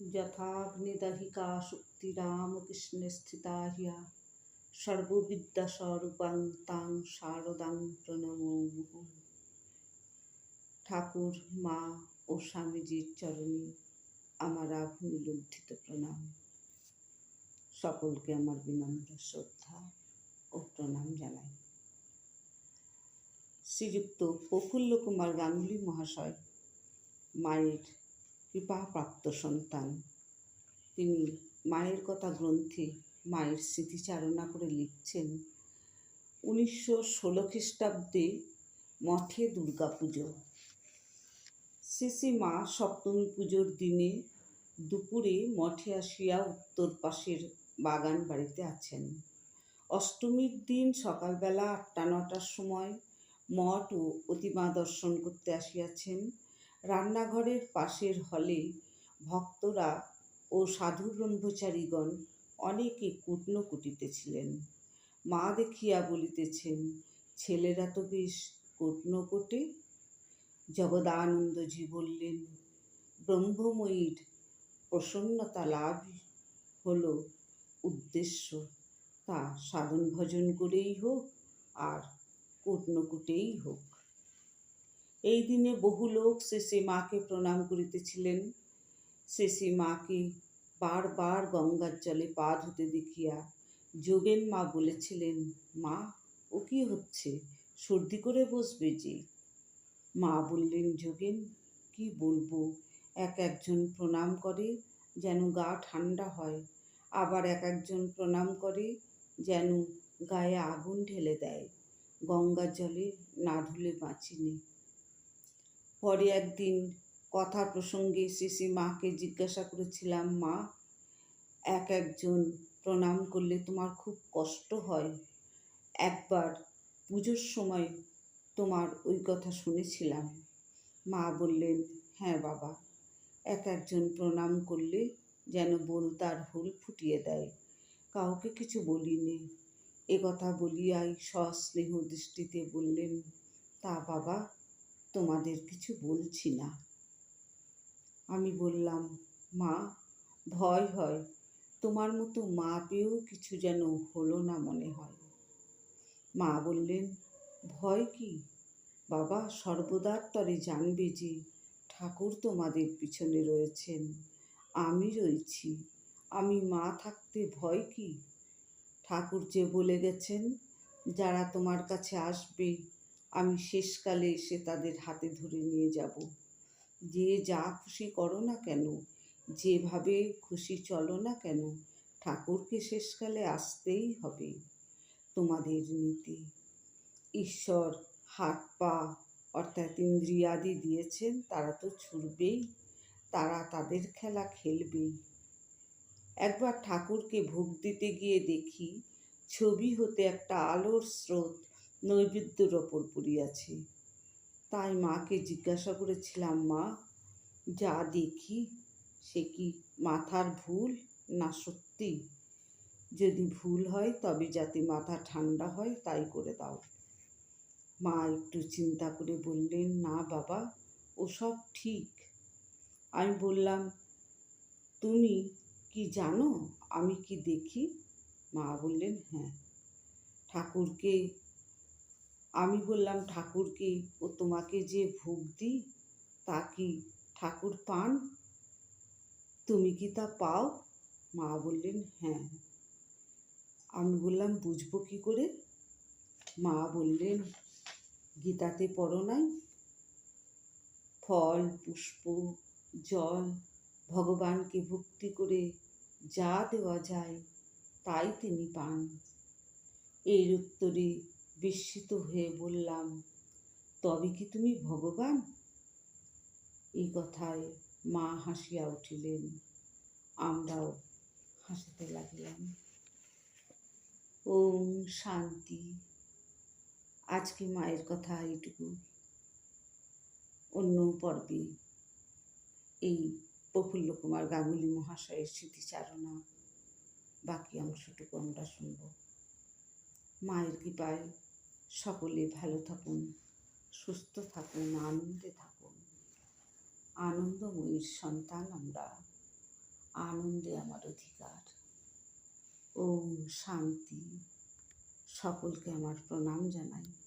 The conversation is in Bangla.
যথাগ্নিদাহিকা শক্তিরামকৃষ্ণে স্থিতা হিয়া সর্ববিদ্যাস্বরূপাং তাং শারদাং প্রণমো ঠাকুর মা ও স্বামীজির চরণে আমার আগুন লুণ্ঠিত প্রণাম সকলকে আমার বিনম্র শ্রদ্ধা ও প্রণাম জানাই। শ্রীযুক্ত প্রফুল্ল কুমার গাঙ্গুলি মহাশয় মায়ের কৃপাপ্রাপ্ত সন্তান। তিনি মায়ের কথা গ্রন্থে মায়ের স্মৃতিচারণা করে লিখছেন, উনিশশো ষোলো খ্রিস্টাব্দে মঠে দুর্গাপুজো। শ্রী মা সপ্তমী পুজোর দিনে দুপুরে মঠে আসিয়া উত্তর পাশের বাগান বাড়িতে আছেন। অষ্টমীর দিন সকালবেলা আটটা নটার সময় মঠ ও প্রতিমা দর্শন করতে আসিয়াছেন। রান্নাঘরের পাশের হলে ভক্তরা ও সাধু ব্রহ্মচারীগণ অনেকে কুটনো কুটিতেছিলেন। মা দেখিয়া বলিতেছেন, ছেলেরা তো বেশ কুটনো কোটে। জগদানন্দজি বললেন, ব্রহ্মময়ীর প্রসন্নতা লাভ হল উদ্দেশ্য। তা সাধন ভজন করেই হোক আর কুটনকুটেই হোক। এই দিনে বহু লোক শেষে মাকে প্রণাম করিতেছিলেন। শেষে মাকে বারবার গঙ্গার জলে পা ধুতে দেখিয়া যোগেন মা বলেছিলেন, মা, ও কি হচ্ছে? সর্দি করে বসবে যে? মা বললেন, যোগেন, কি বলব? এক একজন প্রণাম করে যেন গা ঠান্ডা হয়, আবার এক একজন প্রণাম করে যেন গায়ে আগুন ঢেলে দেয়। গঙ্গার জলে না ধুলে বাঁচিনি পরে একদিন কথা প্রসঙ্গে শিশি মাকে জিজ্ঞাসা করেছিলাম, মা, এক একজন প্রণাম করলে তোমার খুব কষ্ট হয়। একবার পুজোর সময় তোমার ওই কথা শুনেছিলাম। মা বললেন হ্যাঁ বাবা, এক একজন প্রণাম করলে যেন বলতার হুল ফুটিয়ে দেয়। কাউকে কিছু বলিনি। এ কথা বলিয়াই সস্নেহ দৃষ্টিতে বললেন, তা বাবা তোমাদের কিছু বলছি না। আমি বললাম, মা, ভয় হয়। তোমার মতো মা পেয়েও কিছু যেন হলো না মনে হয়। মা বললেন, ভয় কি? বাবা সর্বদার তরে জানবে যে ঠাকুর তোমাদের পিছনে রয়েছেন। আমি রয়েছি। আমি মা থাকতে ভয় কি? ঠাকুর যে বলে গেছেন, যারা তোমার কাছে আসবে আমি শেষকালে এসে তাদের হাতে ধরে নিয়ে যাব। যে যা খুশি করো না কেন, যেভাবে খুশি চলো না কেন, ঠাকুরকে শেষকালে আসতেই হবে তোমাদের নীতি। ঈশ্বর হাত পা অর্থাৎ ইন্দ্রিয়াদি দিয়েছেন, তারা তো ছুটবেই তারা তাদের খেলা খেলবেই। একবার ঠাকুরকে ভোগ দিতে গিয়ে দেখি, ছবি হতে একটা আলোর স্রোত নৈবেদ্যর ওপর পড়িয়াছে। তাই মাকে জিজ্ঞাসা করেছিলাম, মা, যা দেখি, সে কি মাথার ভুল না সত্যি? যদি ভুল হয়, তবে যাতে মাথা ঠান্ডা হয়, তাই করে দাও। মা একটু চিন্তা করে বললেন, না বাবা, ওসব ঠিক। আমি বললাম, তুমি কি জানো, আমি কি দেখি? মা বললেন হ্যাঁ। ঠাকুরকে আমি বললাম, ঠাকুরকে, ও তোমাকে যে ভোগ দিই, তা কি ঠাকুর পান? তুমি কি তা পাও? মা বললেন হ্যাঁ। আমি বললাম, বুঝব কি করে? মা বললেন, গীতাতে পড়ো নাই? ফল, পুষ্প, জল, ভগবানকে ভক্তি করে যা দেওয়া যায়, তাই তিনি পান। এর উত্তরে বিস্মিত হয়ে বললাম, তবে কি তুমি ভগবান? এই কথায় মা হাসিয়া উঠিলেন। আমরাও হাসিতে লাগলাম। ওম শান্তি। আজকে মায়ের কথা এইটুকু। অন্য পর্বে এই প্রফুল্ল কুমার গাঙ্গুলি মহাশয়ের স্মৃতিচারণা বাকি অংশটুকু আমরা শুনব। মায়ের কৃপায় সকলে ভালো থাকুন, সুস্থ থাকুন, আনন্দে থাকুন। আনন্দময়ীর সন্তান আমরা, আনন্দে আমার অধিকার। ওম শান্তি। সকলকে আমার প্রণাম জানাই।